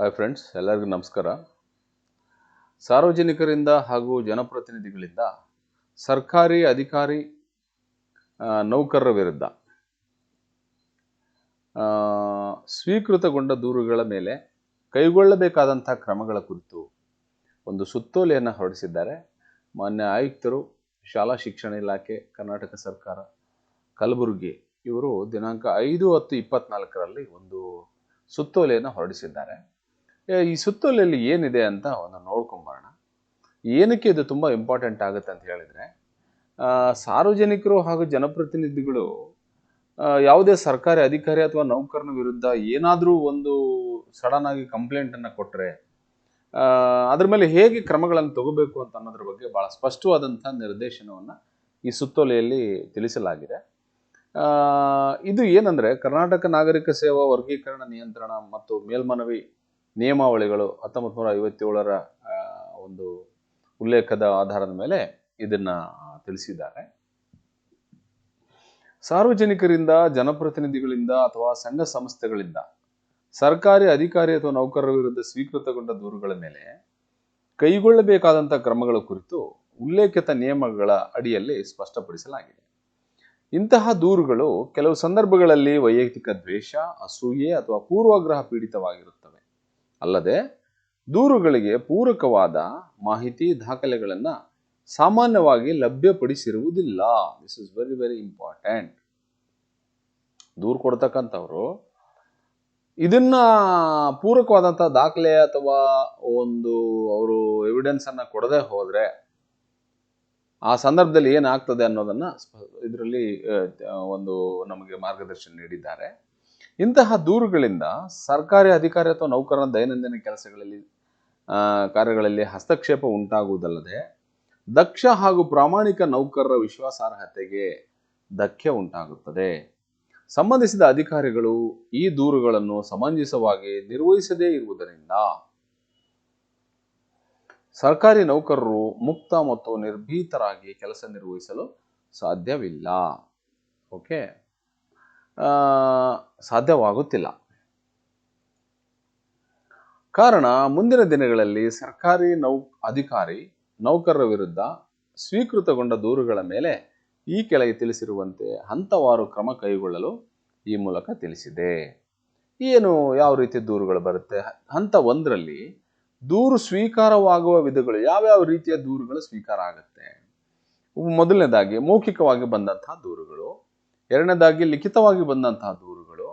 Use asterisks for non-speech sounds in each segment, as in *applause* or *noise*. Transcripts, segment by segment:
Hi friends ಎಲ್ಲರಿಗೂ ನಮಸ್ಕಾರ. ಸಾರ್ವಜನಿಕರಿಂದ ಹಾಗೂ ಜನಪ್ರತಿನಿಧಿಗಳಿಂದ ಸರ್ಕಾರಿ ಅಧಿಕಾರಿ ನೌಕರರ ವಿರುದ್ಧ ಸ್ವೀಕೃತಗೊಂಡ ದೂರುಗಳ ಮೇಲೆ ಕೈಗೊಳ್ಳಬೇಕಾದಂಥ ಕ್ರಮಗಳ ಕುರಿತು ಒಂದು ಸುತ್ತೋಲೆಯನ್ನು ಹೊರಡಿಸಿದ್ದಾರೆ. ಮಾನ್ಯ ಆಯುಕ್ತರು, ಶಾಲಾ ಶಿಕ್ಷಣ ಇಲಾಖೆ, ಕರ್ನಾಟಕ ಸರ್ಕಾರ, ಕಲಬುರಗಿ, ಇವರು ದಿನಾಂಕ ಐದು ಹತ್ತು ಇಪ್ಪತ್ನಾಲ್ಕರಲ್ಲಿ ಒಂದು ಸುತ್ತೋಲೆಯನ್ನು ಹೊರಡಿಸಿದ್ದಾರೆ. ಈ ಸುತ್ತೋಲೆಯಲ್ಲಿ ಏನಿದೆ ಅಂತ ಒಂದು ನೋಡ್ಕೊಂಬರೋಣ ಏನಕ್ಕೆ ಇದು ತುಂಬ ಇಂಪಾರ್ಟೆಂಟ್ ಆಗುತ್ತೆ ಅಂತ ಹೇಳಿದರೆ ಸಾರ್ವಜನಿಕರು ಹಾಗೂ ಜನಪ್ರತಿನಿಧಿಗಳು ಯಾವುದೇ ಸರ್ಕಾರಿ ಅಧಿಕಾರಿ ಅಥವಾ ನೌಕರನ ವಿರುದ್ಧ ಏನಾದರೂ ಒಂದು ಸಡನ್ ಆಗಿ ಕಂಪ್ಲೇಂಟನ್ನು ಕೊಟ್ಟರೆ ಅದ್ರ ಮೇಲೆ ಹೇಗೆ ಕ್ರಮಗಳನ್ನು ತಗೋಬೇಕು ಅಂತ ಅನ್ನೋದ್ರ ಬಗ್ಗೆ ಭಾಳ ಸ್ಪಷ್ಟವಾದಂಥ ನಿರ್ದೇಶನವನ್ನು ಈ ಸುತ್ತೋಲೆಯಲ್ಲಿ ತಿಳಿಸಲಾಗಿದೆ. ಇದು ಏನಂದ್ರೆ, ಕರ್ನಾಟಕ ನಾಗರಿಕ ಸೇವಾ ವರ್ಗೀಕರಣ ನಿಯಂತ್ರಣ ಮತ್ತು ಮೇಲ್ಮನವಿ ನಿಯಮಾವಳಿಗಳು ಹತ್ತೊಂಬತ್ತು ನೂರ ಐವತ್ತೇಳರ ಒಂದು ಉಲ್ಲೇಖದ ಆಧಾರದ ಮೇಲೆ ಇದನ್ನ ತಿಳಿಸಿದ್ದಾರೆ. ಸಾರ್ವಜನಿಕರಿಂದ, ಜನಪ್ರತಿನಿಧಿಗಳಿಂದ ಅಥವಾ ಸಂಘ ಸಂಸ್ಥೆಗಳಿಂದ ಸರ್ಕಾರಿ ಅಧಿಕಾರಿ ಅಥವಾ ನೌಕರರ ವಿರುದ್ಧ ಸ್ವೀಕೃತಗೊಂಡ ದೂರುಗಳ ಮೇಲೆ ಕೈಗೊಳ್ಳಬೇಕಾದಂಥ ಕ್ರಮಗಳ ಕುರಿತು ಉಲ್ಲೇಖಿತ ನಿಯಮಗಳ ಅಡಿಯಲ್ಲಿ ಸ್ಪಷ್ಟಪಡಿಸಲಾಗಿದೆ. ಇಂತಹ ದೂರುಗಳು ಕೆಲವು ಸಂದರ್ಭಗಳಲ್ಲಿ ವೈಯಕ್ತಿಕ ದ್ವೇಷ, ಅಸೂಯೆ ಅಥವಾ ಪೂರ್ವಾಗ್ರಹ ಪೀಡಿತವಾಗಿರುತ್ತವೆ. ಅಲ್ಲದೆ ದೂರುಗಳಿಗೆ ಪೂರಕವಾದ ಮಾಹಿತಿ ದಾಖಲೆಗಳನ್ನು ಸಾಮಾನ್ಯವಾಗಿ ಲಭ್ಯಪಡಿಸಿರುವುದಿಲ್ಲ. This is very very important ದೂರು ಕೊಡ್ತಕ್ಕಂಥವ್ರು, ಇದನ್ನ ಪೂರಕವಾದಂಥ ದಾಖಲೆ ಅಥವಾ ಒಂದು ಅವರು ಎವಿಡೆನ್ಸ್ ಅನ್ನ ಕೊಡದೆ ಹೋದ್ರೆ ಆ ಸಂದರ್ಭದಲ್ಲಿ ಏನಾಗ್ತದೆ ಅನ್ನೋದನ್ನ ಇದರಲ್ಲಿ ಒಂದು ನಮಗೆ ಮಾರ್ಗದರ್ಶನ ನೀಡಿದ್ದಾರೆ. ಇಂತಹ ದೂರುಗಳಿಂದ ಸರ್ಕಾರಿ ಅಧಿಕಾರಿ ಅಥವಾ ನೌಕರನ ದೈನಂದಿನ ಕೆಲಸಗಳಲ್ಲಿ ಕಾರ್ಯಗಳಲ್ಲಿ ಹಸ್ತಕ್ಷೇಪ ಉಂಟಾಗುವುದಲ್ಲದೆ ದಕ್ಷ ಹಾಗೂ ಪ್ರಾಮಾಣಿಕ ನೌಕರರ ವಿಶ್ವಾಸಾರ್ಹತೆಗೆ ಧಕ್ಕೆ ಉಂಟಾಗುತ್ತದೆ. ಸಂಬಂಧಿಸಿದ ಅಧಿಕಾರಿಗಳು ಈ ದೂರುಗಳನ್ನು ಸಮಂಜಸವಾಗಿ ನಿರ್ವಹಿಸದೇ ಇರುವುದರಿಂದ ಸರ್ಕಾರಿ ನೌಕರರು ಮುಕ್ತ ಮತ್ತು ನಿರ್ಭೀತರಾಗಿ ಕೆಲಸ ನಿರ್ವಹಿಸಲು ಸಾಧ್ಯವಿಲ್ಲ. ಓಕೆ? ಸಾಧ್ಯವಾಗುತ್ತಿಲ್ಲ. ಕಾರಣ, ಮುಂದಿನ ದಿನಗಳಲ್ಲಿ ಸರ್ಕಾರಿ ನೌ, ಅಧಿಕಾರಿ, ನೌಕರರ ವಿರುದ್ಧ ಸ್ವೀಕೃತಗೊಂಡ ದೂರುಗಳ ಮೇಲೆ ಈ ಕೆಳಗೆ ತಿಳಿಸಿರುವಂತೆ ಹಂತವಾರು ಕ್ರಮ ಕೈಗೊಳ್ಳಲು ಈ ಮೂಲಕ ತಿಳಿಸಿದೆ. ಏನು, ಯಾವ ರೀತಿ ದೂರುಗಳು ಬರುತ್ತೆ? ಹಂತ ಒಂದರಲ್ಲಿ, ದೂರು ಸ್ವೀಕಾರವಾಗುವ ವಿಧಗಳು, ಯಾವ್ಯಾವ ರೀತಿಯ ದೂರುಗಳು ಸ್ವೀಕಾರ ಆಗುತ್ತೆ? ಮೊದಲನೇದಾಗಿ, ಮೌಖಿಕವಾಗಿ ಬಂದಂತಹ ದೂರುಗಳು. ಎರಡನೇದಾಗಿ ಲಿಖಿತವಾಗಿ ಬಂದಂತಹ ದೂರುಗಳು.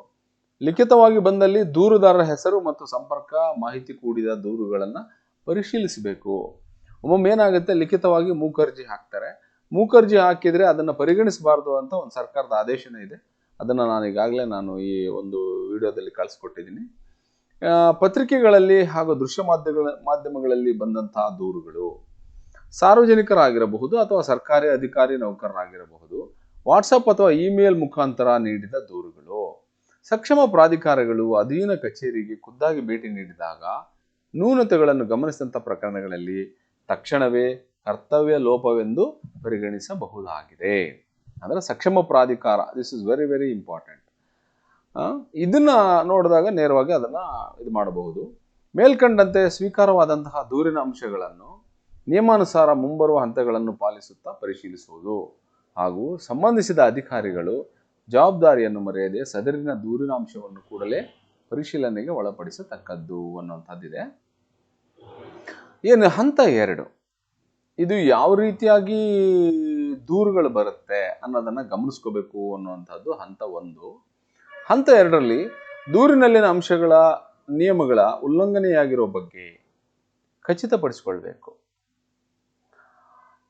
ಲಿಖಿತವಾಗಿ ಬಂದಲ್ಲಿ ದೂರುದಾರರ ಹೆಸರು ಮತ್ತು ಸಂಪರ್ಕ, ಮಾಹಿತಿ ಕೂಡಿದ ದೂರುಗಳನ್ನು ಪರಿಶೀಲಿಸಬೇಕು. ಒಮ್ಮೊಮ್ಮೆ ಏನಾಗುತ್ತೆ? ಲಿಖಿತವಾಗಿ ಮೂಕರ್ಜಿ ಹಾಕ್ತಾರೆ. ಮೂಕರ್ಜಿ ಹಾಕಿದ್ರೆ ಅದನ್ನು ಪರಿಗಣಿಸಬಾರ್ದು ಅಂತ ಒಂದು ಸರ್ಕಾರದ ಆದೇಶನೇ ಇದೆ. ಅದನ್ನು ನಾನು ಈಗಾಗಲೇ ನಾನು ಈ ಒಂದು ವಿಡಿಯೋದಲ್ಲಿ ಕಳಿಸ್ಕೊಟ್ಟಿದ್ದೀನಿ. ಪತ್ರಿಕೆಗಳಲ್ಲಿ ಹಾಗೂ ದೃಶ್ಯ ಮಾಧ್ಯಮಗಳ, ಮಾಧ್ಯಮಗಳಲ್ಲಿ ಬಂದಂತಹ ದೂರುಗಳು ಸಾರ್ವಜನಿಕರಾಗಿರಬಹುದು ಅಥವಾ ಸರ್ಕಾರಿ ಅಧಿಕಾರಿ ನೌಕರರಾಗಿರಬಹುದು. ವಾಟ್ಸಪ್ ಅಥವಾ ಇಮೇಲ್ ಮುಖಾಂತರ ನೀಡಿದ ದೂರುಗಳು. ಸಕ್ಷಮ ಪ್ರಾಧಿಕಾರಗಳು ಅಧೀನ ಕಚೇರಿಗೆ ಖುದ್ದಾಗಿ ಭೇಟಿ ನೀಡಿದಾಗ ನ್ಯೂನತೆಗಳನ್ನು ಗಮನಿಸಿದಂಥ ಪ್ರಕರಣಗಳಲ್ಲಿ ತಕ್ಷಣವೇ ಕರ್ತವ್ಯ ಲೋಪವೆಂದು ಪರಿಗಣಿಸಬಹುದಾಗಿದೆ. ಅಂದರೆ ಸಕ್ಷಮ ಪ್ರಾಧಿಕಾರ this is very very important ಇದನ್ನ ನೋಡಿದಾಗ ನೇರವಾಗಿ ಅದನ್ನ ಇದು ಮಾಡಬಹುದು. ಮೇಲ್ಕಂಡಂತೆ ಸ್ವೀಕಾರವಾದಂತಹ ದೂರಿನ ಅಂಶಗಳನ್ನು ನಿಯಮಾನುಸಾರ ಮುಂಬರುವ ಹಂತಗಳನ್ನು ಪಾಲಿಸುತ್ತಾ ಪರಿಶೀಲಿಸುವುದು. ಹಾಗೂ ಸಂಬಂಧಿಸಿದ ಅಧಿಕಾರಿಗಳು ಜವಾಬ್ದಾರಿಯನ್ನು ಮರೆಯದೆ ಸದರಿನ ದೂರಿನ ಅಂಶವನ್ನು ಕೂಡಲೇ ಪರಿಶೀಲನೆಗೆ ಒಳಪಡಿಸತಕ್ಕದ್ದು ಅನ್ನುವಂಥದ್ದಿದೆ. ಏನು ಹಂತ ಎರಡು, ಇದು ಯಾವ ರೀತಿಯಾಗಿ ದೂರುಗಳು ಬರುತ್ತೆ ಅನ್ನೋದನ್ನು ಗಮನಿಸ್ಕೋಬೇಕು ಅನ್ನುವಂಥದ್ದು ಹಂತ ಒಂದು. ಹಂತ ಎರಡರಲ್ಲಿ ದೂರಿನಲ್ಲಿನ ಅಂಶಗಳ, ನಿಯಮಗಳ ಉಲ್ಲಂಘನೆಯಾಗಿರೋ ಬಗ್ಗೆ ಖಚಿತಪಡಿಸಿಕೊಳ್ಬೇಕು.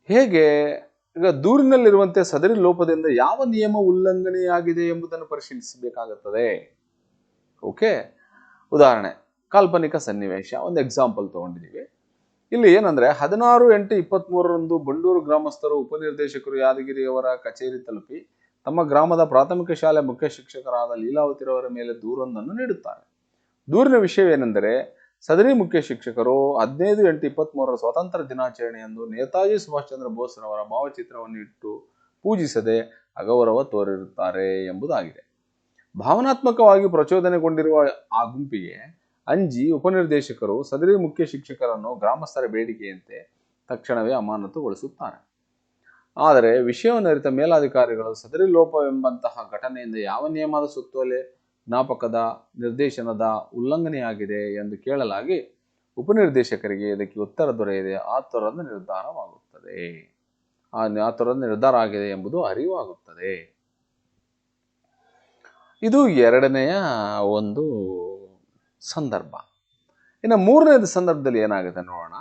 ಹೇಗೆ ಈಗ ದೂರಿನಲ್ಲಿರುವಂತೆ ಸದರಿ ಲೋಪದಿಂದ ಯಾವ ನಿಯಮ ಉಲ್ಲಂಘನೆಯಾಗಿದೆ ಎಂಬುದನ್ನು ಪರಿಶೀಲಿಸಬೇಕಾಗುತ್ತದೆ. ಓಕೆ? ಉದಾಹರಣೆ, ಕಾಲ್ಪನಿಕ ಸನ್ನಿವೇಶ, ಒಂದು ಎಕ್ಸಾಂಪಲ್ ತಗೊಂಡಿದ್ದೀವಿ. ಇಲ್ಲಿ ಏನಂದ್ರೆ, ಹದಿನಾರು ಎಂಟು ಇಪ್ಪತ್ತ್ಮೂರರಂದು ಬಂಡೂರು ಗ್ರಾಮಸ್ಥರು, ಉಪನಿರ್ದೇಶಕರು ಯಾದಗಿರಿಯವರ ಕಚೇರಿ ತಲುಪಿ, ತಮ್ಮ ಗ್ರಾಮದ ಪ್ರಾಥಮಿಕ ಶಾಲೆ ಮುಖ್ಯ ಶಿಕ್ಷಕರಾದ ಲೀಲಾವತಿರವರ ಮೇಲೆ ದೂರೊಂದನ್ನು ನೀಡುತ್ತಾರೆ. ದೂರಿನ ವಿಷಯವೇನೆಂದರೆ ಸದರಿ ಮುಖ್ಯ ಶಿಕ್ಷಕರು ಹದಿನೈದು ಎಂಟು ಇಪ್ಪತ್ತ್ಮೂರರ ಸ್ವಾತಂತ್ರ್ಯ ದಿನಾಚರಣೆಯಂದು ನೇತಾಜಿ ಸುಭಾಷ್ ಚಂದ್ರ ಬೋಸ್ರವರ ಭಾವಚಿತ್ರವನ್ನು ಇಟ್ಟು ಪೂಜಿಸದೆ ಅಗೌರವ ತೋರಿರುತ್ತಾರೆ ಎಂಬುದಾಗಿದೆ. ಭಾವನಾತ್ಮಕವಾಗಿ ಪ್ರಚೋದನೆಗೊಂಡಿರುವ ಆ ಗುಂಪಿಗೆ ಅಂಜಿ ಉಪನಿರ್ದೇಶಕರು ಸದರಿ ಮುಖ್ಯ ಶಿಕ್ಷಕರನ್ನು ಗ್ರಾಮಸ್ಥರ ಬೇಡಿಕೆಯಂತೆ ತಕ್ಷಣವೇ ಅಮಾನತುಗೊಳಿಸುತ್ತಾರೆ. ಆದರೆ ವಿಷಯವನ್ನು ಅರಿತ ಮೇಲಾಧಿಕಾರಿಗಳು ಸದರಿ ಲೋಪವೆಂಬಂತಹ ಘಟನೆಯಿಂದ ಯಾವ ನಿಯಮದ ಸುತ್ತೋಲೆ ಜ್ಞಾಪಕದ ನಿರ್ದೇಶನದ ಉಲ್ಲಂಘನೆಯಾಗಿದೆ ಎಂದು ಕೇಳಲಾಗಿ ಉಪನಿರ್ದೇಶಕರಿಗೆ ಇದಕ್ಕೆ ಉತ್ತರ ದೊರೆಯದೆ ಆತುರದ ನಿರ್ಧಾರವಾಗುತ್ತದೆ. ಆ ಥರದ ನಿರ್ಧಾರ ಆಗಿದೆ ಎಂಬುದು ಅರಿವಾಗುತ್ತದೆ. ಇದು ಎರಡನೆಯ ಒಂದು ಸಂದರ್ಭ. ಇನ್ನು ಮೂರನೇದು ಸಂದರ್ಭದಲ್ಲಿ ಏನಾಗುತ್ತೆ ನೋಡೋಣ.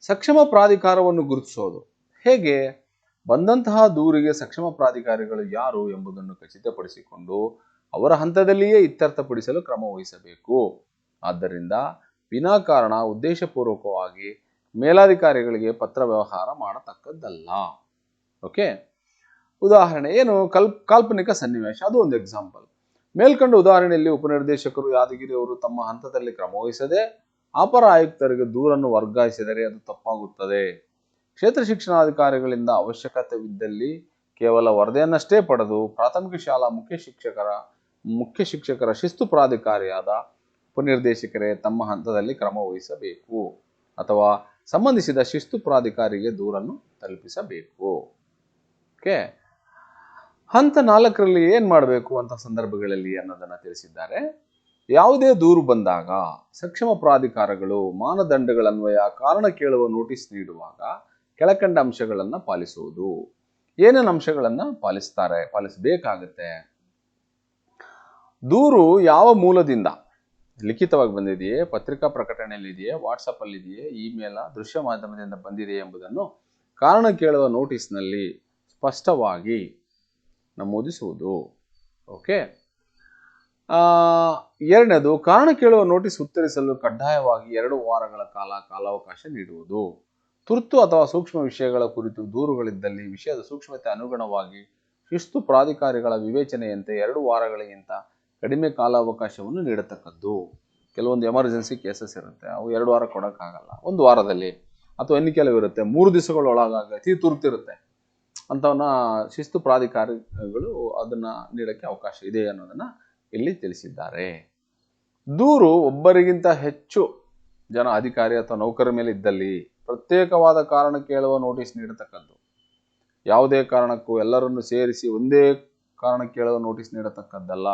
ಸಕ್ಷಮ ಪ್ರಾಧಿಕಾರವನ್ನು ಗುರುತಿಸೋದು. ಹೇಗೆ? ಬಂದಂತಹ ದೂರಿಗೆ ಸಕ್ಷಮ ಪ್ರಾಧಿಕಾರಿಗಳು ಯಾರು ಎಂಬುದನ್ನು ಖಚಿತಪಡಿಸಿಕೊಂಡು ಅವರ ಹಂತದಲ್ಲಿಯೇ ಇತ್ಯರ್ಥಪಡಿಸಲು ಕ್ರಮ ವಹಿಸಬೇಕು. ಆದ್ದರಿಂದ ವಿನಾಕಾರಣ ಉದ್ದೇಶಪೂರ್ವಕವಾಗಿ ಮೇಲಾಧಿಕಾರಿಗಳಿಗೆ ಪತ್ರ ವ್ಯವಹಾರ ಮಾಡತಕ್ಕದ್ದಲ್ಲ. ಓಕೆ ಉದಾಹರಣೆ, ಏನು? ಕಲ್ಪ್ ಕಾಲ್ಪನಿಕ ಸನ್ನಿವೇಶ, ಅದು ಒಂದು ಎಕ್ಸಾಂಪಲ್ ಮೇಲ್ಕಂಡು ಉದಾಹರಣೆಯಲ್ಲಿ ಉಪನಿರ್ದೇಶಕರು ಯಾದಗಿರಿ ಅವರು ತಮ್ಮ ಹಂತದಲ್ಲಿ ಕ್ರಮ ವಹಿಸದೆ ಅಪರ ಆಯುಕ್ತರಿಗೆ ದೂರನ್ನು ವರ್ಗಾಯಿಸಿದರೆ ಅದು ತಪ್ಪಾಗುತ್ತದೆ. ಕ್ಷೇತ್ರ ಶಿಕ್ಷಣಾಧಿಕಾರಿಗಳಿಂದ ಅವಶ್ಯಕತೆವಿದ್ದಲ್ಲಿ ಕೇವಲ ವರದಿಯನ್ನಷ್ಟೇ ಪಡೆದು ಪ್ರಾಥಮಿಕ ಶಾಲಾ ಮುಖ್ಯ ಶಿಕ್ಷಕರ ಮುಖ್ಯ ಶಿಕ್ಷಕರ ಶಿಸ್ತು ಪ್ರಾಧಿಕಾರಿಯಾದ ಉಪನಿರ್ದೇಶಕರೇ ತಮ್ಮ ಹಂತದಲ್ಲಿ ಕ್ರಮ ವಹಿಸಬೇಕು ಅಥವಾ ಸಂಬಂಧಿಸಿದ ಶಿಸ್ತು ಪ್ರಾಧಿಕಾರಿಗೆ ದೂರನ್ನು ತಲುಪಿಸಬೇಕು. ಓಕೆ? ಹಂತ ನಾಲ್ಕರಲ್ಲಿ ಏನು ಮಾಡಬೇಕು ಅಂತ ಸಂದರ್ಭಗಳಲ್ಲಿ ಅನ್ನೋದನ್ನು ತಿಳಿಸಿದ್ದಾರೆ. ಯಾವುದೇ ದೂರು ಬಂದಾಗ ಸಕ್ಷಮ ಪ್ರಾಧಿಕಾರಗಳು ಮಾನದಂಡಗಳನ್ವಯ ಕಾರಣ ಕೇಳುವ ನೋಟಿಸ್ ನೀಡುವಾಗ ಕೆಳಕಂಡ ಅಂಶಗಳನ್ನು ಪಾಲಿಸುವುದು. ಏನೇನು ಅಂಶಗಳನ್ನು ಪಾಲಿಸ್ತಾರೆ, ಪಾಲಿಸಬೇಕಾಗತ್ತೆ? ದೂರು ಯಾವ ಮೂಲದಿಂದ? ಲಿಖಿತವಾಗಿ ಬಂದಿದೆಯೇ? ಪತ್ರಿಕಾ ಪ್ರಕಟಣೆಯಲ್ಲಿದೆಯೇ? ವಾಟ್ಸಪ್ಪಲ್ಲಿದೆಯೇ ಇಮೇಲ ದೃಶ್ಯ ಮಾಧ್ಯಮದಿಂದ ಬಂದಿದೆಯೇ ಎಂಬುದನ್ನು ಕಾರಣ ಕೇಳುವ ನೋಟಿಸ್ನಲ್ಲಿ ಸ್ಪಷ್ಟವಾಗಿ ನಮೂದಿಸುವುದು. ಓಕೆ? ಎರಡನೇದು, ಕಾರಣ ಕೇಳುವ ನೋಟಿಸ್ ಉತ್ತರಿಸಲು ಕಡ್ಡಾಯವಾಗಿ ಎರಡು ವಾರಗಳ ಕಾಲ ಕಾಲಾವಕಾಶ ನೀಡುವುದು. ತುರ್ತು ಅಥವಾ ಸೂಕ್ಷ್ಮ ವಿಷಯಗಳ ಕುರಿತು ದೂರುಗಳಿದ್ದಲ್ಲಿ ವಿಷಯದ ಸೂಕ್ಷ್ಮತೆ ಅನುಗುಣವಾಗಿ ಶಿಸ್ತು ಪ್ರಾಧಿಕಾರಿಗಳ ವಿವೇಚನೆಯಂತೆ ಎರಡು ವಾರಗಳಿಗಿಂತ ಕಡಿಮೆ ಕಾಲಾವಕಾಶವನ್ನು ನೀಡತಕ್ಕದ್ದು. ಕೆಲವೊಂದು ಎಮರ್ಜೆನ್ಸಿ ಕೇಸಸ್ ಇರುತ್ತೆ. ಅವು ಎರಡು ವಾರ ಕೊಡೋಕ್ಕಾಗಲ್ಲ. ಒಂದು ವಾರದಲ್ಲಿ ಅಥವಾ ಇನ್ನು ಕೆಲವು ಇರುತ್ತೆ. ಮೂರು ದಿವಸಗಳೊಳಗಾಗಿ ಅತಿ ತುರ್ತಿರುತ್ತೆ. ಅಂಥವನ್ನ ಶಿಸ್ತು ಪ್ರಾಧಿಕಾರಿಗಳು ಅದನ್ನು ನೀಡೋಕ್ಕೆ ಅವಕಾಶ ಇದೆ ಅನ್ನೋದನ್ನು ಇಲ್ಲಿ ತಿಳಿಸಿದ್ದಾರೆ. ದೂರು ಒಬ್ಬರಿಗಿಂತ ಹೆಚ್ಚು ಜನ ಅಧಿಕಾರಿ ಅಥವಾ ನೌಕರ ಮೇಲೆ ಇದ್ದಲ್ಲಿ ಪ್ರತ್ಯೇಕವಾದ ಕಾರಣ ಕೇಳುವ ನೋಟಿಸ್ ನೀಡತಕ್ಕದ್ದು. ಯಾವುದೇ ಕಾರಣಕ್ಕೂ ಎಲ್ಲರನ್ನು ಸೇರಿಸಿ ಒಂದೇ ಕಾರಣ ಕೇಳುವ ನೋಟಿಸ್ ನೀಡತಕ್ಕದ್ದಲ್ಲ.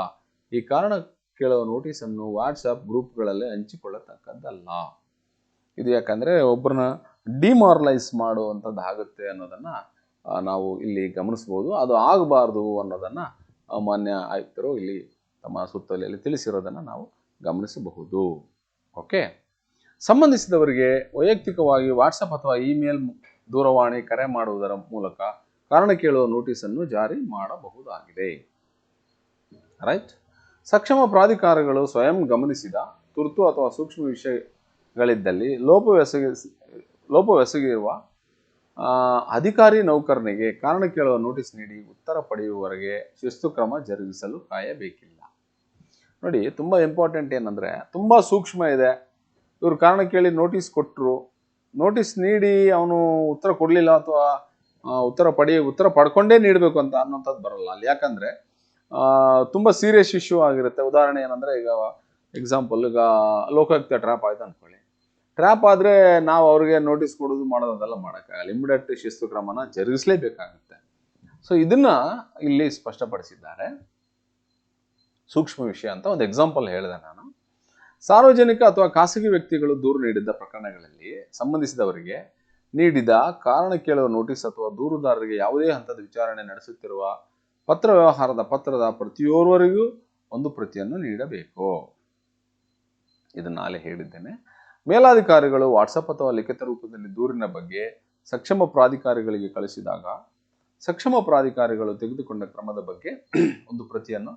ಈ ಕಾರಣ ಕೇಳುವ ನೋಟಿಸನ್ನು ವಾಟ್ಸಪ್ ಗ್ರೂಪ್ಗಳಲ್ಲಿ ಹಂಚಿಕೊಳ್ಳತಕ್ಕದ್ದಲ್ಲ. ಇದು ಯಾಕಂದರೆ ಒಬ್ಬರನ್ನ ಡಿಮಾರಲೈಸ್ ಮಾಡುವಂಥದ್ದು ಆಗುತ್ತೆ ಅನ್ನೋದನ್ನು ನಾವು ಇಲ್ಲಿ ಗಮನಿಸ್ಬೋದು. ಅದು ಆಗಬಾರ್ದು ಅನ್ನೋದನ್ನು ಮಾನ್ಯ ಆಯುಕ್ತರು ಇಲ್ಲಿ ತಮ್ಮ ಸುತ್ತೋಲೆಯಲ್ಲಿ ತಿಳಿಸಿರೋದನ್ನು ನಾವು ಗಮನಿಸಬಹುದು. ಓಕೆ? ಸಂಬಂಧಿಸಿದವರಿಗೆ ವೈಯಕ್ತಿಕವಾಗಿ ವಾಟ್ಸಪ್ ಅಥವಾ ಇಮೇಲ್ ದೂರವಾಣಿ ಕರೆ ಮಾಡುವುದರ ಮೂಲಕ ಕಾರಣ ಕೇಳುವ ನೋಟಿಸನ್ನು ಜಾರಿ ಮಾಡಬಹುದಾಗಿದೆ. ರೈಟ್? ಸಕ್ಷಮ ಪ್ರಾಧಿಕಾರಗಳು ಸ್ವಯಂ ಗಮನಿಸಿದ ತುರ್ತು ಅಥವಾ ಸೂಕ್ಷ್ಮ ವಿಷಯಗಳಿದ್ದಲ್ಲಿ ಲೋಪವೆಸಗಿ ಲೋಪವೆಸಗಿರುವ ಅಧಿಕಾರಿ ನೌಕರನಿಗೆ ಕಾರಣ ಕೇಳುವ ನೋಟಿಸ್ ನೀಡಿ ಉತ್ತರ ಪಡೆಯುವವರೆಗೆ ಶಿಸ್ತು ಕ್ರಮ ಜರುಗಿಸಲು ಕಾಯಬೇಕಿಲ್ಲ. ನೋಡಿ, ತುಂಬ ಇಂಪಾರ್ಟೆಂಟ್ ಏನಂದರೆ ತುಂಬ ಸೂಕ್ಷ್ಮ ಇದೆ. ಇವರು ಕಾರಣ ಕೇಳಿ ನೋಟಿಸ್ ಕೊಟ್ಟರು ನೋಟಿಸ್ ನೀಡಿ ಅವನು ಉತ್ತರ ಕೊಡಲಿಲ್ಲ ಅಥವಾ ಉತ್ತರ ಪಡೆಯ, ಉತ್ತರ ಪಡ್ಕೊಂಡೇ ನೀಡಬೇಕು ಅಂತ ಅನ್ನೋಂಥದ್ದು ಬರಲ್ಲ ಅಲ್ಲಿ. ಯಾಕಂದ್ರೆ ತುಂಬ ಸೀರಿಯಸ್ ಇಶ್ಯೂ ಆಗಿರುತ್ತೆ. ಉದಾಹರಣೆ ಏನಂದರೆ ಈಗ ಎಕ್ಸಾಂಪಲ್ ಈಗ ಲೋಕಾಯುಕ್ತ ಟ್ರ್ಯಾಪ್ ಆಯ್ತು ಅಂದ್ಕೊಳ್ಳಿ ಟ್ರ್ಯಾಪ್ ಆದರೆ ನಾವು ಅವ್ರಿಗೆ ನೋಟಿಸ್ ಕೊಡೋದು ಮಾಡೋದು ಅದೆಲ್ಲ ಮಾಡೋಕ್ಕಾಗಲ್ಲ. ಇಮಿಡಿಯೇಟ್ ಶಿಸ್ತು ಕ್ರಮನ ಜರುಗಿಸಲೇಬೇಕಾಗುತ್ತೆ. ಸೊ ಇದನ್ನು ಇಲ್ಲಿ ಸ್ಪಷ್ಟಪಡಿಸಿದ್ದಾರೆ. ಸೂಕ್ಷ್ಮ ವಿಷಯ ಅಂತ ಒಂದು ಎಕ್ಸಾಂಪಲ್ ಹೇಳಿದೆ ನಾನು. ಸಾರ್ವಜನಿಕ ಅಥವಾ ಖಾಸಗಿ ವ್ಯಕ್ತಿಗಳು ದೂರು ನೀಡಿದ್ದ ಪ್ರಕರಣಗಳಲ್ಲಿ ಸಂಬಂಧಿಸಿದವರಿಗೆ ನೀಡಿದ ಕಾರಣ ಕೇಳುವ ನೋಟಿಸ್ ಅಥವಾ ದೂರುದಾರರಿಗೆ ಯಾವುದೇ ಹಂತದ ವಿಚಾರಣೆ ನಡೆಸುತ್ತಿರುವ ಪತ್ರ ವ್ಯವಹಾರದ ಪತ್ರದ ಪ್ರತಿಯೋರ್ವರಿಗೂ ಒಂದು ಪ್ರತಿಯನ್ನು ನೀಡಬೇಕು. ಇದನ್ನು ನಾಳೆ ಹೇಳಿದ್ದೇನೆ. ಮೇಲಾಧಿಕಾರಿಗಳು ವಾಟ್ಸಪ್ ಅಥವಾ ಲಿಖಿತ ರೂಪದಲ್ಲಿ ದೂರಿನ ಬಗ್ಗೆ ಸಕ್ಷಮ ಪ್ರಾಧಿಕಾರಿಗಳಿಗೆ ಕಳಿಸಿದಾಗ ಸಕ್ಷಮ ಪ್ರಾಧಿಕಾರಿಗಳು ತೆಗೆದುಕೊಂಡ ಕ್ರಮದ ಬಗ್ಗೆ *clears throat* ಒಂದು ಪ್ರತಿಯನ್ನು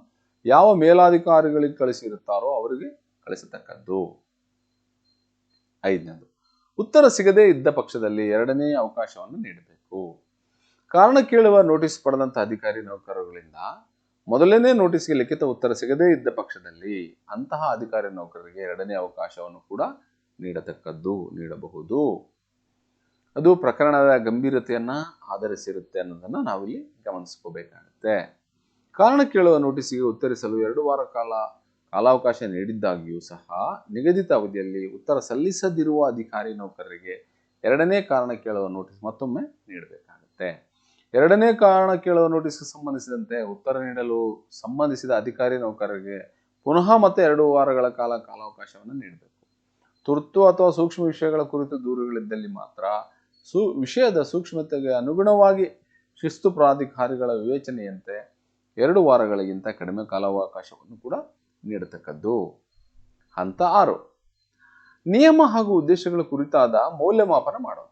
ಯಾವ ಮೇಲಾಧಿಕಾರಿಗಳಿಗೆ ಕಳಿಸಿರುತ್ತಾರೋ ಅವರಿಗೆ ಕಳಿಸತಕ್ಕದ್ದು. ಐದನೇದು, ಉತ್ತರ ಸಿಗದೇ ಇದ್ದ ಪಕ್ಷದಲ್ಲಿ ಎರಡನೇ ಅವಕಾಶವನ್ನು ನೀಡಬೇಕು. ಕಾರಣ ಕೇಳುವ ನೋಟಿಸ್ ಪಡೆದಂತ ಅಧಿಕಾರಿ ನೌಕರರುಗಳಿಂದ ಮೊದಲನೇ ನೋಟಿಸ್ಗೆ ಲಿಖಿತ ಉತ್ತರ ಸಿಗದೇ ಇದ್ದ ಪಕ್ಷದಲ್ಲಿ ಅಂತಹ ಅಧಿಕಾರಿ ನೌಕರರಿಗೆ ಎರಡನೇ ಅವಕಾಶವನ್ನು ಕೂಡ ನೀಡತಕ್ಕದ್ದು ನೀಡಬಹುದು. ಅದು ಪ್ರಕರಣದ ಗಂಭೀರತೆಯನ್ನ ಆಧರಿಸಿರುತ್ತೆ ಅನ್ನೋದನ್ನ ನಾವಿಲ್ಲಿ ಗಮನಿಸ್ಕೋಬೇಕಾಗುತ್ತೆ. ಕಾರಣ ಕೇಳುವ ನೋಟಿಸಿಗೆ ಉತ್ತರಿಸಲು ಎರಡು ವಾರ ಕಾಲ ಕಾಲಾವಕಾಶ ನೀಡಿದ್ದಾಗಿಯೂ ಸಹ ನಿಗದಿತ ಅವಧಿಯಲ್ಲಿ ಉತ್ತರ ಸಲ್ಲಿಸದಿರುವ ಅಧಿಕಾರಿ ನೌಕರರಿಗೆ ಎರಡನೇ ಕಾರಣ ಕೇಳುವ ನೋಟಿಸ್ ಮತ್ತೊಮ್ಮೆ ನೀಡಬೇಕಾಗುತ್ತೆ. ಎರಡನೇ ಕಾರಣ ಕೇಳುವ ನೋಟಿಸ್ಗೆ ಸಂಬಂಧಿಸಿದಂತೆ ಉತ್ತರ ನೀಡಲು ಸಂಬಂಧಿಸಿದ ಅಧಿಕಾರಿ ನೌಕರರಿಗೆ ಪುನಃ ಮತ್ತೆ ಎರಡು ವಾರಗಳ ಕಾಲ ಕಾಲಾವಕಾಶವನ್ನು ನೀಡಬೇಕು. ತುರ್ತು ಅಥವಾ ಸೂಕ್ಷ್ಮ ವಿಷಯಗಳ ಕುರಿತು ದೂರುಗಳಿದ್ದಲ್ಲಿ ಮಾತ್ರ ಸು, ವಿಷಯದ ಸೂಕ್ಷ್ಮತೆಗೆ ಅನುಗುಣವಾಗಿ ಶಿಸ್ತು ಪ್ರಾಧಿಕಾರಿಗಳ ವಿವೇಚನೆಯಂತೆ ಎರಡು ವಾರಗಳಿಗಿಂತ ಕಡಿಮೆ ಕಾಲಾವಕಾಶವನ್ನು ಕೂಡ ನೀಡತಕ್ಕದ್ದು. ಹಂತ ಆರು. ನಿಯಮ ಹಾಗೂ ಉದ್ದೇಶಗಳ ಕುರಿತಾದ ಮೌಲ್ಯಮಾಪನ ಮಾಡೋದು.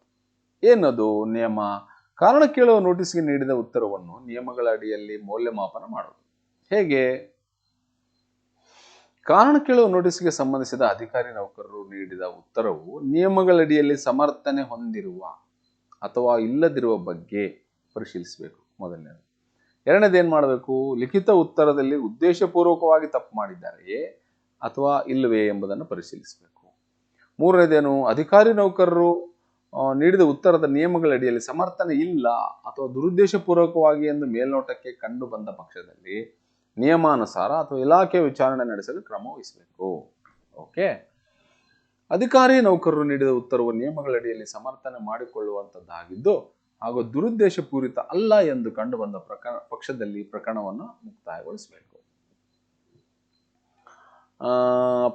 ಏನದು ನಿಯಮ? ಕಾರಣ ಕೇಳುವ ನೋಟಿಸ್ಗೆ ನೀಡಿದ ಉತ್ತರವನ್ನು ನಿಯಮಗಳ ಅಡಿಯಲ್ಲಿ ಮೌಲ್ಯಮಾಪನ ಮಾಡುವುದು ಹೇಗೆ? ಕಾರಣ ಕೇಳುವ ನೋಟಿಸ್ಗೆ ಸಂಬಂಧಿಸಿದ ಅಧಿಕಾರಿ ನೌಕರರು ನೀಡಿದ ಉತ್ತರವು ನಿಯಮಗಳಡಿಯಲ್ಲಿ ಸಮರ್ಥನೆ ಹೊಂದಿರುವ ಅಥವಾ ಇಲ್ಲದಿರುವ ಬಗ್ಗೆ ಪರಿಶೀಲಿಸಬೇಕು. ಮೊದಲನೇದು. ಎರಡನೇದು ಏನು ಮಾಡಬೇಕು? ಲಿಖಿತ ಉತ್ತರದಲ್ಲಿ ಉದ್ದೇಶಪೂರ್ವಕವಾಗಿ ತಪ್ಪು ಮಾಡಿದ್ದಾರೆಯೇ ಅಥವಾ ಇಲ್ಲವೇ ಎಂಬುದನ್ನು ಪರಿಶೀಲಿಸಬೇಕು. ಮೂರನೇದೇನು? ಅಧಿಕಾರಿ ನೌಕರರು ನೀಡಿದ ಉತ್ತರದ ನಿಯಮಗಳ ಅಡಿಯಲ್ಲಿ ಸಮರ್ಥನೆ ಇಲ್ಲ ಅಥವಾ ದುರುದ್ದೇಶಪೂರ್ವಕವಾಗಿ ಎಂದು ಮೇಲ್ನೋಟಕ್ಕೆ ಕಂಡು ಬಂದ ಪಕ್ಷದಲ್ಲಿ ನಿಯಮಾನುಸಾರ ಅಥವಾ ಇಲಾಖೆ ವಿಚಾರಣೆ ನಡೆಸಲು ಕ್ರಮ ವಹಿಸಬೇಕು. ಓಕೆ? ಅಧಿಕಾರಿ ನೌಕರರು ನೀಡಿದ ಉತ್ತರವು ನಿಯಮಗಳ ಅಡಿಯಲ್ಲಿ ಸಮರ್ಥನೆ ಮಾಡಿಕೊಳ್ಳುವಂಥದ್ದಾಗಿದ್ದು ಹಾಗೂ ದುರುದ್ದೇಶಪೂರಿತ ಅಲ್ಲ ಎಂದು ಕಂಡುಬಂದ ಪ್ರಕರಣ ಪಕ್ಷದಲ್ಲಿ ಪ್ರಕರಣವನ್ನು ಮುಕ್ತಾಯಗೊಳಿಸಬೇಕು.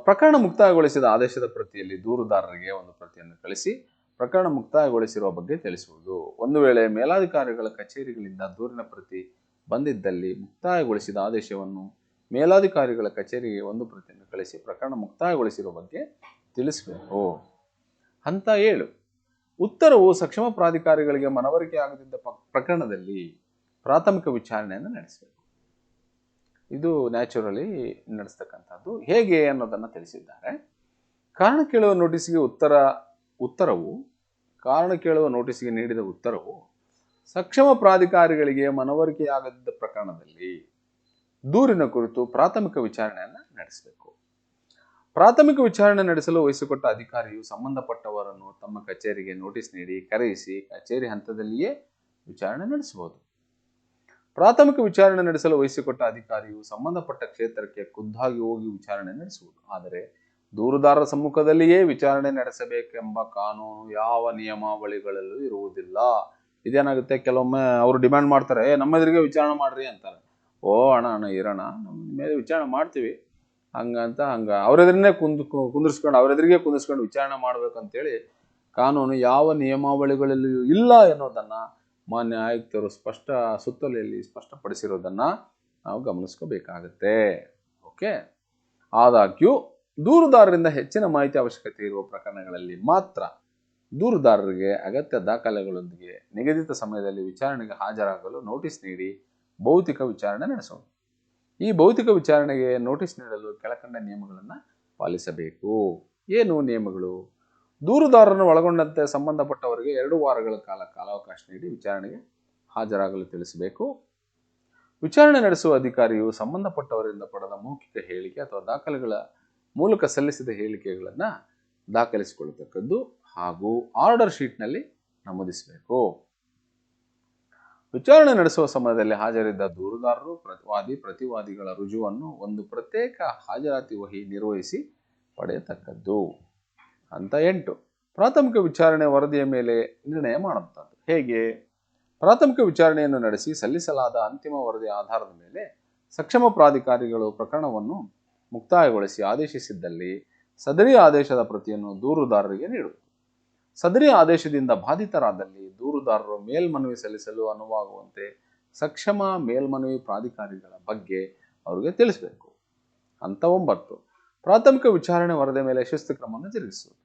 ಪ್ರಕರಣ ಮುಕ್ತಾಯಗೊಳಿಸಿದ ಆದೇಶದ ಪ್ರತಿಯಲ್ಲಿ ದೂರುದಾರರಿಗೆ ಒಂದು ಪ್ರತಿಯನ್ನು ಕಳಿಸಿ ಪ್ರಕರಣ ಮುಕ್ತಾಯಗೊಳಿಸಿರುವ ಬಗ್ಗೆ ತಿಳಿಸುವುದು. ಒಂದು ವೇಳೆ ಮೇಲಾಧಿಕಾರಿಗಳ ಕಚೇರಿಗಳಿಂದ ದೂರಿನ ಪ್ರತಿ ಬಂದಿದ್ದಲ್ಲಿ ಮುಕ್ತಾಯಗೊಳಿಸಿದ ಆದೇಶವನ್ನು ಮೇಲಾಧಿಕಾರಿಗಳ ಕಚೇರಿಗೆ ಒಂದು ಪ್ರತಿಯನ್ನು ಕಳಿಸಿ ಪ್ರಕರಣ ಮುಕ್ತಾಯಗೊಳಿಸಿರುವ ಬಗ್ಗೆ ತಿಳಿಸಬೇಕು. ಹಂತ ಏಳು. ಉತ್ತರವು ಸಕ್ಷಮ ಪ್ರಾಧಿಕಾರಿಗಳಿಗೆ ಮನವರಿಕೆ ಪ- ಪ್ರಕರಣದಲ್ಲಿ ಪ್ರಾಥಮಿಕ ವಿಚಾರಣೆಯನ್ನು ನಡೆಸಬೇಕು. ಇದು ನ್ಯಾಚುರಲಿ ನಡೆಸ್ತಕ್ಕಂಥದ್ದು. ಹೇಗೆ ಅನ್ನೋದನ್ನು ತಿಳಿಸಿದ್ದಾರೆ. ಕಾರಣ ಕೇಳುವ ನೋಟಿಸ್ಗೆ ಉತ್ತರ ಉತ್ತರವು, ಕಾರಣ ಕೇಳುವ ನೋಟಿಸ್ಗೆ ನೀಡಿದ ಉತ್ತರವು, ಸಕ್ಷಮ ಪ್ರಾಧಿಕಾರಿಗಳಿಗೆ ಮನವರಿಕೆಯಾಗದಿದ್ದ ಪ್ರಕರಣದಲ್ಲಿ ದೂರಿನ ಕುರಿತು ಪ್ರಾಥಮಿಕ ವಿಚಾರಣೆಯನ್ನು ನಡೆಸಬೇಕು. ಪ್ರಾಥಮಿಕ ವಿಚಾರಣೆ ನಡೆಸಲು ವಹಿಸಿಕೊಟ್ಟ ಅಧಿಕಾರಿಯು ಸಂಬಂಧಪಟ್ಟವರನ್ನು ತಮ್ಮ ಕಚೇರಿಗೆ ನೋಟಿಸ್ ನೀಡಿ ಕರೆಯಿಸಿ ಕಚೇರಿ ಹಂತದಲ್ಲಿಯೇ ವಿಚಾರಣೆ ನಡೆಸಬಹುದು. ಪ್ರಾಥಮಿಕ ವಿಚಾರಣೆ ನಡೆಸಲು ವಹಿಸಿಕೊಟ್ಟ ಅಧಿಕಾರಿಯು ಸಂಬಂಧಪಟ್ಟ ಕ್ಷೇತ್ರಕ್ಕೆ ಖುದ್ದಾಗಿ ಹೋಗಿ ವಿಚಾರಣೆ ನಡೆಸುವುದು. ಆದರೆ ದೂರುದಾರರ ಸಮ್ಮುಖದಲ್ಲಿಯೇ ವಿಚಾರಣೆ ನಡೆಸಬೇಕೆಂಬ ಕಾನೂನು ಯಾವ ನಿಯಮಾವಳಿಗಳಲ್ಲೂ ಇರುವುದಿಲ್ಲ. ಇದೇನಾಗುತ್ತೆ? ಕೆಲವೊಮ್ಮೆ ಅವರು ಡಿಮ್ಯಾಂಡ್ ಮಾಡ್ತಾರೆ "ಏ, ನಮ್ಮ ಎದುರಿಗೆ ವಿಚಾರಣೆ ಮಾಡ್ರಿ ಅಂತಾರೆ. ಓ ಅಣ್ಣ ಅಣ್ಣ ಇರೋಣ ನಮ್ಮ ಮೇಲೆ ವಿಚಾರಣೆ ಮಾಡ್ತೀವಿ. ಹಂಗಂತ ಹಂಗ. ಅವ್ರೆದ್ರನ್ನೇ ಕುಂದ್ ಕುಂದಿರ್ಸ್ಕೊಂಡು ಅವರೆದುರಿಗೆ ಕುಂದಿರ್ಸ್ಕೊಂಡು ವಿಚಾರಣೆ ಮಾಡ್ಬೇಕಂತೇಳಿ ಕಾನೂನು ಯಾವ ನಿಯಮಾವಳಿಗಳಲ್ಲಿಯೂ ಇಲ್ಲ ಎನ್ನುವುದನ್ನು ಮಾನ್ಯ ಆಯುಕ್ತರು ಸ್ಪಷ್ಟ ಸುತ್ತಲೆಯಲ್ಲಿ ಸ್ಪಷ್ಟಪಡಿಸಿರೋದನ್ನು ನಾವು ಗಮನಿಸ್ಕೋಬೇಕಾಗತ್ತೆ. ಓಕೆ? ಆದಾಗ್ಯೂ ದೂರುದಾರರಿಂದ ಹೆಚ್ಚಿನ ಮಾಹಿತಿ ಅವಶ್ಯಕತೆ ಇರುವ ಪ್ರಕರಣಗಳಲ್ಲಿ ಮಾತ್ರ ದೂರುದಾರರಿಗೆ ಅಗತ್ಯ ದಾಖಲೆಗಳೊಂದಿಗೆ ನಿಗದಿತ ಸಮಯದಲ್ಲಿ ವಿಚಾರಣೆಗೆ ಹಾಜರಾಗಲು ನೋಟಿಸ್ ನೀಡಿ ಭೌತಿಕ ವಿಚಾರಣೆ ನಡೆಸೋಣ. ಈ ಭೌತಿಕ ವಿಚಾರಣೆಗೆ ನೋಟಿಸ್ ನೀಡಲು ಕೆಳಕಂಡ ನಿಯಮಗಳನ್ನು ಪಾಲಿಸಬೇಕು. ಏನು ನಿಯಮಗಳು? ದೂರುದಾರರನ್ನು ಒಳಗೊಂಡಂತೆ ಸಂಬಂಧಪಟ್ಟವರಿಗೆ ಎರಡು ವಾರಗಳ ಕಾಲ ಕಾಲಾವಕಾಶ ನೀಡಿ ವಿಚಾರಣೆಗೆ ಹಾಜರಾಗಲು ತಿಳಿಸಬೇಕು. ವಿಚಾರಣೆ ನಡೆಸುವ ಅಧಿಕಾರಿಯು ಸಂಬಂಧಪಟ್ಟವರಿಂದ ಪಡೆದ ಮೌಖಿಕ ಹೇಳಿಕೆ ಅಥವಾ ದಾಖಲೆಗಳ ಮೂಲಕ ಸಲ್ಲಿಸಿದ ಹೇಳಿಕೆಗಳನ್ನು ದಾಖಲಿಸಿಕೊಳ್ಳತಕ್ಕದ್ದು ಹಾಗೂ ಆರ್ಡರ್ ಶೀಟ್ನಲ್ಲಿ ನಮೂದಿಸಬೇಕು. ವಿಚಾರಣೆ ನಡೆಸುವ ಸಮಯದಲ್ಲಿ ಹಾಜರಿದ್ದ ದೂರುದಾರರು, ಪ್ರತಿವಾದಿ, ಪ್ರತಿವಾದಿಗಳ ರುಜುವನ್ನು ಒಂದು ಪ್ರತ್ಯೇಕ ಹಾಜರಾತಿ ವಹಿ ನಿರ್ವಹಿಸಿ ಪಡೆಯತಕ್ಕದ್ದು. ಹಂತ ಎಂಟು. ಪ್ರಾಥಮಿಕ ವಿಚಾರಣೆ ವರದಿಯ ಮೇಲೆ ನಿರ್ಣಯ ಮಾಡುವಂಥದ್ದು ಹೇಗೆ? ಪ್ರಾಥಮಿಕ ವಿಚಾರಣೆಯನ್ನು ನಡೆಸಿ ಸಲ್ಲಿಸಲಾದ ಅಂತಿಮ ವರದಿಯ ಆಧಾರದ ಮೇಲೆ ಸಕ್ಷಮ ಪ್ರಾಧಿಕಾರಿಗಳು ಪ್ರಕರಣವನ್ನು ಮುಕ್ತಾಯಗೊಳಿಸಿ ಆದೇಶಿಸಿದ್ದಲ್ಲಿ ಸದರಿ ಆದೇಶದ ಪ್ರತಿಯನ್ನು ದೂರುದಾರರಿಗೆ ನೀಡುವುದು. ಸದರಿ ಆದೇಶದಿಂದ ಬಾಧಿತರಾದಲ್ಲಿ ದೂರುದಾರರು ಮೇಲ್ಮನವಿ ಸಲ್ಲಿಸಲು ಅನುವಾಗುವಂತೆ ಸಕ್ಷಮ ಮೇಲ್ಮನವಿ ಪ್ರಾಧಿಕಾರಿಗಳ ಬಗ್ಗೆ ಅವರಿಗೆ ತಿಳಿಸಬೇಕು. ಹಂತ ಒಂಬತ್ತು ಪ್ರಾಥಮಿಕ ವಿಚಾರಣೆ ವರದಿ ಮೇಲೆ ಶಿಸ್ತು ಕ್ರಮವನ್ನು ಜರುಗಿಸುವುದು.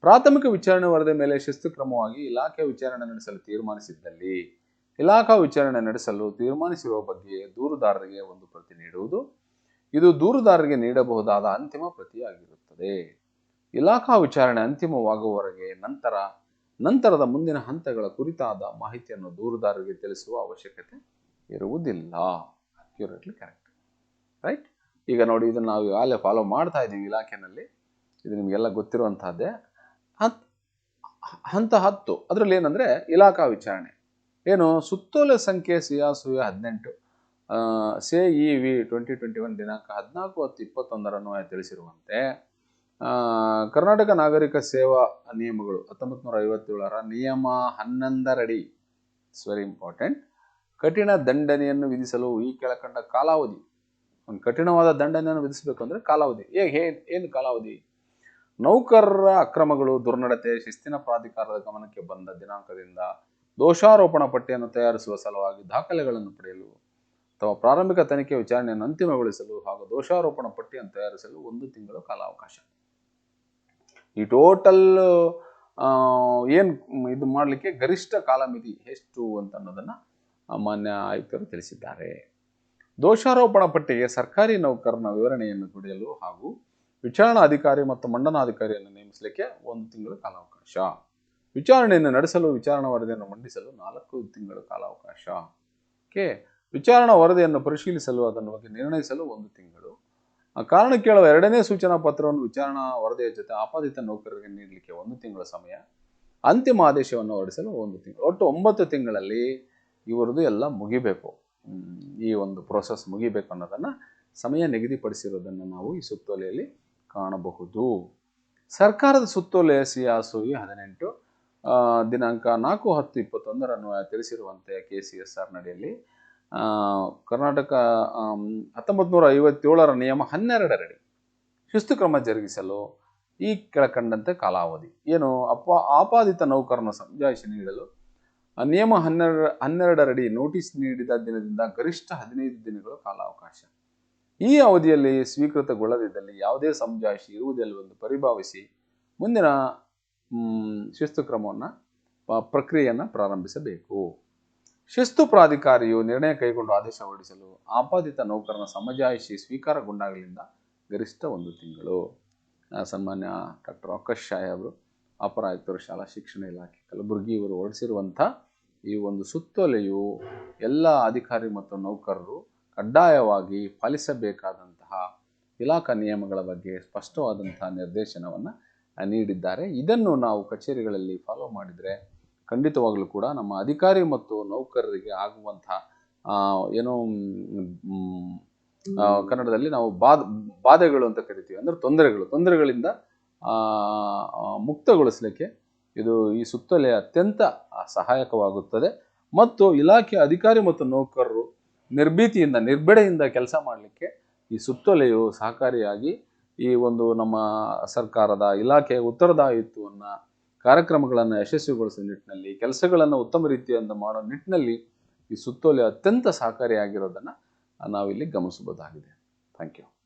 ಪ್ರಾಥಮಿಕ ವಿಚಾರಣೆ ವರದಿ ಮೇಲೆ ಶಿಸ್ತು ಕ್ರಮವಾಗಿ ಇಲಾಖೆ ವಿಚಾರಣೆ ನಡೆಸಲು ತೀರ್ಮಾನಿಸಿದ್ದಲ್ಲಿ ಇಲಾಖಾ ವಿಚಾರಣೆ ನಡೆಸಲು ತೀರ್ಮಾನಿಸಿರುವ ಬಗ್ಗೆ ದೂರುದಾರರಿಗೆ ಒಂದು ಪ್ರತಿ ನೀಡುವುದು. ಇದು ದೂರುದಾರರಿಗೆ ನೀಡಬಹುದಾದ ಅಂತಿಮ ಪ್ರತಿಯಾಗಿರುತ್ತದೆ. ಇಲಾಖಾ ವಿಚಾರಣೆ ಅಂತಿಮವಾಗುವವರೆಗೆ ನಂತರ, ನಂತರದ ಮುಂದಿನ ಹಂತಗಳ ಕುರಿತಾದ ಮಾಹಿತಿಯನ್ನು ದೂರುದಾರರಿಗೆ ತಿಳಿಸುವ ಅವಶ್ಯಕತೆ ಇರುವುದಿಲ್ಲ. Accurately correct. ರೈಟ್? ಈಗ ನೋಡಿ, ಇದನ್ನು ನಾವು ಈಗಾಗಲೇ ಫಾಲೋ ಮಾಡ್ತಾ ಇದ್ದೀವಿ ಇಲಾಖೆನಲ್ಲಿ ಇದು ನಿಮಗೆಲ್ಲ ಗೊತ್ತಿರುವಂತಹದ್ದೇ ಹತ್, ಹಂತ ಹತ್ತು. ಅದರಲ್ಲಿ ಏನಂದರೆ ಇಲಾಖಾ ವಿಚಾರಣೆ. ಏನು, ಸುತ್ತೋಲೆ ಸಂಖ್ಯೆ ಸಿಯಾಸುಯ ಹದಿನೆಂಟು. ಸೆ ಇ ವಿ ಟ್ವೆಂಟಿ ಟ್ವೆಂಟಿ ಒನ್ ದಿನಾಂಕ ಹದಿನಾಲ್ಕು ಹತ್ತು ಇಪ್ಪತ್ತೊಂದರನ್ನು ತಿಳಿಸಿರುವಂತೆ ಕರ್ನಾಟಕ ನಾಗರಿಕ ಸೇವಾ ನಿಯಮಗಳು ಹತ್ತೊಂಬತ್ತು ನೂರ ಐವತ್ತೇಳರ ನಿಯಮ ಹನ್ನೊಂದರಡಿ. ಇಟ್ಸ್ ವೆರಿ ಇಂಪಾರ್ಟೆಂಟ್ ಕಠಿಣ ದಂಡನೆಯನ್ನು ವಿಧಿಸಲು ಈ ಕೆಳಕಂಡ ಕಾಲಾವಧಿ. ಒಂದು ಕಠಿಣವಾದ ದಂಡನೆಯನ್ನು ವಿಧಿಸಬೇಕು ಅಂದರೆ ಕಾಲಾವಧಿ. ಹೇಗೆ ಏನು ಕಾಲಾವಧಿ? ನೌಕರರ ಅಕ್ರಮಗಳು, ದುರ್ನಡತೆ, ಶಿಸ್ತಿನ ಪ್ರಾಧಿಕಾರದ ಗಮನಕ್ಕೆ ಬಂದ ದಿನಾಂಕದಿಂದ ದೋಷಾರೋಪಣ ಪಟ್ಟಿಯನ್ನು ತಯಾರಿಸುವ ಸಲುವಾಗಿ ದಾಖಲೆಗಳನ್ನು ಪಡೆಯಲು ಅಥವಾ ಪ್ರಾರಂಭಿಕ ತನಿಖೆ ವಿಚಾರಣೆಯನ್ನು ಅಂತಿಮಗೊಳಿಸಲು ಹಾಗೂ ದೋಷಾರೋಪಣ ಪಟ್ಟಿಯನ್ನು ತಯಾರಿಸಲು ಒಂದು ತಿಂಗಳು ಕಾಲಾವಕಾಶ. ಈ ಟೋಟಲ್ ಏನು ಇದು ಮಾಡಲಿಕ್ಕೆ ಗರಿಷ್ಠ ಕಾಲಮಿತಿ ಎಷ್ಟು ಅಂತ ಅನ್ನೋದನ್ನು ಮಾನ್ಯ ಆಯುಕ್ತರು ತಿಳಿಸಿದ್ದಾರೆ. ದೋಷಾರೋಪಣ ಪಟ್ಟಿಗೆ ಸರ್ಕಾರಿ ನೌಕರನ ವಿವರಣೆಯನ್ನು ಪಡೆಯಲು ಹಾಗೂ ವಿಚಾರಣಾ ಅಧಿಕಾರಿ ಮತ್ತು ಮಂಡನಾಧಿಕಾರಿಯನ್ನು ನೇಮಿಸಲಿಕ್ಕೆ ಒಂದು ತಿಂಗಳ ಕಾಲಾವಕಾಶ. ವಿಚಾರಣೆಯನ್ನು ನಡೆಸಲು ವಿಚಾರಣಾ ವರದಿಯನ್ನು ಮಂಡಿಸಲು ನಾಲ್ಕು ತಿಂಗಳ ಕಾಲಾವಕಾಶ. ಓಕೆ ವಿಚಾರಣಾ ವರದಿಯನ್ನು ಪರಿಶೀಲಿಸಲು ಅದನ್ನು ಬಗ್ಗೆ ನಿರ್ಣಯಿಸಲು ಒಂದು ತಿಂಗಳು. ಆ ಕಾರಣ ಕೇಳುವ ಎರಡನೇ ಸೂಚನಾ ಪತ್ರವನ್ನು ವಿಚಾರಣಾ ವರದಿಯ ಜೊತೆ ಆಪಾದಿತ ನೌಕರರಿಗೆ ನೀಡಲಿಕ್ಕೆ ಒಂದು ತಿಂಗಳ ಸಮಯ. ಅಂತಿಮ ಆದೇಶವನ್ನು ಹೊರಡಿಸಲು ಒಂದು ತಿಂಗಳು. ಒಟ್ಟು ಒಂಬತ್ತು ತಿಂಗಳಲ್ಲಿ ಇವರದು ಎಲ್ಲ ಮುಗಿಬೇಕು. ಈ ಒಂದು ಪ್ರೋಸೆಸ್ ಮುಗಿಬೇಕು ಅನ್ನೋದನ್ನು ಸಮಯ ನಿಗದಿಪಡಿಸಿರೋದನ್ನು ನಾವು ಈ ಸುತ್ತೋಲೆಯಲ್ಲಿ ಕಾಣಬಹುದು. ಸರ್ಕಾರದ ಸುತ್ತೋಲೆ ಈ ಹದಿನೆಂಟು ದಿನಾಂಕ ನಾಲ್ಕು ಹತ್ತು ಇಪ್ಪತ್ತೊಂದರನ್ನು ತಿಳಿಸಿರುವಂತೆ ಕೆ ಸಿ ಎಸ್ ಆರ್ ನಡಿಯಲ್ಲಿ ಕರ್ನಾಟಕ ಹತ್ತೊಂಬತ್ತು ನೂರ ಐವತ್ತೇಳರ ನಿಯಮ ಹನ್ನೆರಡರಡಿ ಶಿಸ್ತು ಕ್ರಮ ಜರುಗಿಸಲು ಈ ಕೆಳಕಂಡಂತೆ ಕಾಲಾವಧಿ. ಏನು? ಅಪ, ಆಪಾದಿತ ನೌಕರನ ಸಮಜಾಯಿಷಿ ನೀಡಲು ನಿಯಮ ಹನ್ನೆರಡ, ಹನ್ನೆರಡರಡಿ ನೋಟಿಸ್ ನೀಡಿದ ದಿನದಿಂದ ಗರಿಷ್ಠ ಹದಿನೈದು ದಿನಗಳು ಕಾಲಾವಕಾಶ. ಈ ಅವಧಿಯಲ್ಲಿ ಸ್ವೀಕೃತಗೊಳ್ಳದಿದ್ದಲ್ಲಿ ಯಾವುದೇ ಸಮಜಾಯಿಷಿ ಇರುವುದಿಲ್ಲವೆಂದು ಪರಿಭಾವಿಸಿ ಮುಂದಿನ ಶಿಸ್ತು ಕ್ರಮವನ್ನು ಪ್ರಕ್ರಿಯೆಯನ್ನು ಪ್ರಾರಂಭಿಸಬೇಕು. ಶಿಸ್ತು ಪ್ರಾಧಿಕಾರಿಯು ನಿರ್ಣಯ ಕೈಗೊಂಡು ಆದೇಶ ಹೊರಡಿಸಲು ಆಪಾದಿತ ನೌಕರನ ಸಮಜಾಯಿಷಿ ಸ್ವೀಕಾರಗೊಂಡಾಗಲಿಂದ ಗರಿಷ್ಠ ಒಂದು ತಿಂಗಳು. ಸನ್ಮಾನ್ಯ ಡಾಕ್ಟರ್ ಆಕಾಶ್ ಶಾಯ್ ಅವರು ಅಪರ ಆಯುಕ್ತರು ಶಾಲಾ ಶಿಕ್ಷಣ ಇಲಾಖೆ ಕಲಬುರಗಿ ಇವರು ಹೊರಡಿಸಿರುವಂಥ ಈ ಒಂದು ಸುತ್ತೋಲೆಯು ಎಲ್ಲ ಅಧಿಕಾರಿ ಮತ್ತು ನೌಕರರು ಕಡ್ಡಾಯವಾಗಿ ಪಾಲಿಸಬೇಕಾದಂತಹ ಇಲಾಖಾ ನಿಯಮಗಳ ಬಗ್ಗೆ ಸ್ಪಷ್ಟವಾದಂತಹ ನಿರ್ದೇಶನವನ್ನು ನೀಡಿದ್ದಾರೆ. ಇದನ್ನು ನಾವು ಕಚೇರಿಗಳಲ್ಲಿ ಫಾಲೋ ಮಾಡಿದರೆ ಖಂಡಿತವಾಗಲೂ ಕೂಡ ನಮ್ಮ ಅಧಿಕಾರಿ ಮತ್ತು ನೌಕರರಿಗೆ ಆಗುವಂತಹ ಏನು ಕನ್ನಡದಲ್ಲಿ ನಾವು ಬಾಧ ಬಾಧೆಗಳು ಅಂತ ಕರಿತೀವಿ. ಅಂದರೆ ತೊಂದರೆಗಳು. ತೊಂದರೆಗಳಿಂದ ಮುಕ್ತಗೊಳಿಸಲಿಕ್ಕೆ ಇದು ಈ ಸುತ್ತಲೇ ಅತ್ಯಂತ ಸಹಾಯಕವಾಗುತ್ತದೆ. ಮತ್ತು ಇಲಾಖೆ ಅಧಿಕಾರಿ ಮತ್ತು ನೌಕರರು ನಿರ್ಭೀತಿಯಿಂದ ನಿರ್ಬೆಡೆಯಿಂದ ಕೆಲಸ ಮಾಡಲಿಕ್ಕೆ ಈ ಸುತ್ತೋಲೆಯು ಸಹಕಾರಿಯಾಗಿ ಈ ಒಂದು ನಮ್ಮ ಸರ್ಕಾರದ ಇಲಾಖೆಯ ಉತ್ತರದಾಯಿತ್ವವನ್ನು ಕಾರ್ಯಕ್ರಮಗಳನ್ನು ಯಶಸ್ವಿಗೊಳಿಸುವ ನಿಟ್ಟಿನಲ್ಲಿ, ಕೆಲಸಗಳನ್ನು ಉತ್ತಮ ರೀತಿಯಿಂದ ಮಾಡೋ ನಿಟ್ಟಿನಲ್ಲಿ ಈ ಸುತ್ತೋಲೆ ಅತ್ಯಂತ ಸಹಕಾರಿಯಾಗಿರೋದನ್ನು ನಾವಿಲ್ಲಿ ಗಮನಿಸಬಹುದಾಗಿದೆ. Thank you